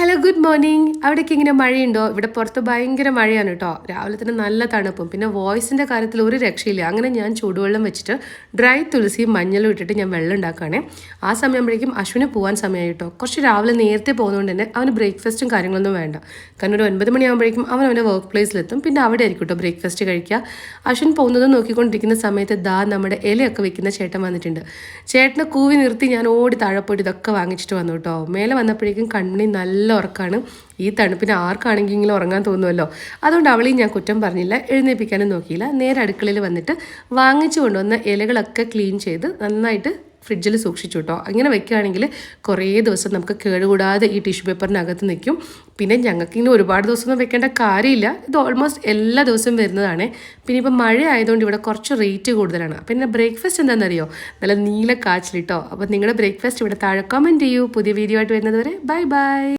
Hello good morning അവിടേക്ക് ഇങ്ങനെ മഴയുണ്ടോ? ഇവിടെ പുറത്ത് ഭയങ്കര മഴയാണ് കേട്ടോ രാവിലെ തന്നെ നല്ല തണുപ്പും. പിന്നെ വോയിസിന്റെ കാര്യത്തിൽ ഒരു രക്ഷയില്ല. അങ്ങനെ ഞാൻ ചൂടുവെള്ളം വെച്ചിട്ട് ഡ്രൈ തുളസിയും മഞ്ഞളും ഇട്ടിട്ട് ഞാൻ വെള്ളം ഉണ്ടാക്കുകയാണേ. ആ സമയമാകുമ്പോഴേക്കും അശ്വിന് പോകാൻ സമയമായി കേട്ടോ കുറച്ച് രാവിലെ നേരത്തെ പോകുന്നതുകൊണ്ട് തന്നെ അവന് ബ്രേക്ക്ഫാസ്റ്റും കാര്യങ്ങളൊന്നും വേണ്ട. കാരണം ഒരു ഒൻപത് മണിയാകുമ്പോഴേക്കും അവൻ അവന്റെ വർക്ക് പ്ലേസിലെത്തും പിന്നെ അവിടെ ആയിരിക്കും കേട്ടോ ബ്രേക്ക്ഫാസ്റ്റ് കഴിക്കുക. അശ്വിൻ പോകുന്നത് നോക്കിക്കൊണ്ടിരിക്കുന്ന സമയത്ത് ദാ നമ്മുടെ ഇലയൊക്കെ വെക്കുന്ന ചേട്ടൻ വന്നിട്ടുണ്ട്. ചേട്ടനെ കൂവി നിർത്തി ഞാൻ ഓടി താഴെ പോയിട്ട് ഇതൊക്കെ വാങ്ങിച്ചിട്ട് വന്നു കേട്ടോ മേലെ വന്നപ്പോഴേക്കും കണ്ണി നല്ല ഉറക്കമാണ് ഈ തണുപ്പിന് ആർക്കാണെങ്കിലും ഉറങ്ങാൻ തോന്നുമല്ലോ അതുകൊണ്ട് അവളെയും ഞാൻ കുറ്റം പറഞ്ഞില്ല. എഴുന്നേൽപ്പിക്കാനും നോക്കിയില്ല. നേരെ അടുക്കളയിൽ വന്നിട്ട് വാങ്ങിച്ചു കൊണ്ടുവന്ന ഇലകളൊക്കെ ക്ലീൻ ചെയ്ത് നന്നായിട്ട് ഫ്രിഡ്ജിൽ സൂക്ഷിച്ചു കേട്ടോ. അങ്ങനെ വെക്കുകയാണെങ്കിൽ കുറേ ദിവസം നമുക്ക് കേടുകൂടാതെ ഈ ടിഷ്യൂ പേപ്പറിനകത്ത് നിൽക്കും. പിന്നെ ഞങ്ങൾക്ക് ഇങ്ങനെ ഒരുപാട് ദിവസമൊന്നും വെക്കേണ്ട കാര്യമില്ല. ഇത് ഓൾമോസ്റ്റ് എല്ലാ ദിവസവും വരുന്നതാണ്. പിന്നെ ഇപ്പം മഴ ആയതുകൊണ്ട് ഇവിടെ കുറച്ച് റേറ്റ് കൂടുതലാണ്. പിന്നെ ബ്രേക്ക്ഫാസ്റ്റ് എന്താണെന്നറിയോ? നല്ല നീല കാച്ചിലിട്ടോ അപ്പോൾ നിങ്ങളുടെ ബ്രേക്ക്ഫാസ്റ്റ് ഇവിടെ താഴെ കമന്റ് ചെയ്യൂ. പുതിയ വീഡിയോ ആയിട്ട് വരുന്നത് വരെ. Bye bye